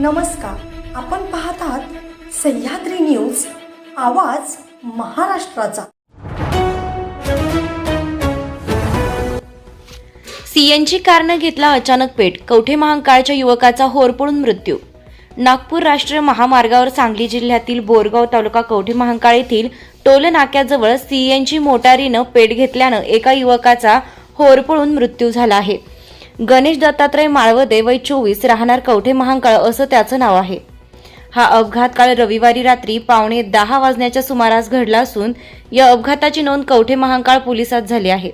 नमस्कार. आपण पाहत आहात सह्याद्री न्यूज आवाज महाराष्ट्राचा. सीएनजी कारनं घेतला अचानक पेट. कवठे महांकाळच्या युवकाचा होरपळून मृत्यू. नागपूर राष्ट्रीय महामार्गावर सांगली जिल्ह्यातील बोरगाव तालुका कवठे महांकाळ येथील टोल नाक्याजवळ सीएनजी मोटारीनं पेट घेतल्यानं एका युवकाचा होरपळून मृत्यू झाला आहे. गणेश दत्तात्रय माळवदे वय चोवीस राहणार कवठे महांकाळ असं त्याचं नाव आहे. हा अपघात काल रविवारी रात्री पावणे दहा वाजण्याच्या सुमारास घडला असून या अपघाताची नोंद कवठे महांकाळ पोलिसात झाली आहे.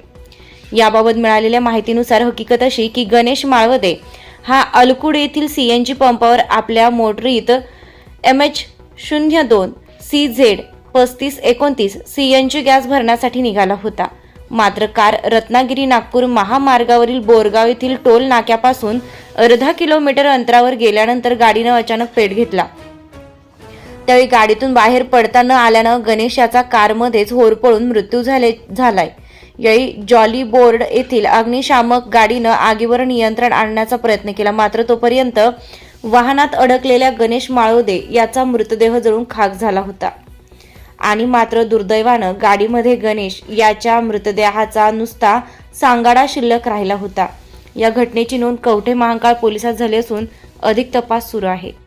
याबाबत मिळालेल्या माहितीनुसार हकीकत अशी की गणेश माळवदे हा अलकुड येथील सीएनजी पंपावर आपल्या मोटरीत एम एच शून्य दोन सी झेड पस्तीस एकोणतीस सीएनजी गॅस भरण्यासाठी निघाला होता. मात्र कार रत्नागिरी नागपूर महामार्गावरील बोरगाव येथील टोल नाक्यापासून अर्धा किलोमीटर अंतरावर गेल्यानंतर गाडीनं अचानक पेट घेतला. त्यावेळी गाडीतून बाहेर पडता न आल्यानं गणेश याचा कारमध्येच होरपळून मृत्यू झाले झालाय. यावेळी जॉली बोर्ड येथील अग्निशामक गाडीनं आगीवर नियंत्रण आणण्याचा प्रयत्न केला. मात्र तोपर्यंत वाहनात अडकलेल्या गणेश माळोदे याचा मृतदेह जळून खाक झाला होता. आणि मात्र दुर्दैवानं गाडीमध्ये गणेश याच्या मृतदेहाचा नुसता सांगाडा शिल्लक राहिला होता. या घटनेची नोंद कवठे महांकाळ पोलिसात झाली असून अधिक तपास सुरू आहे.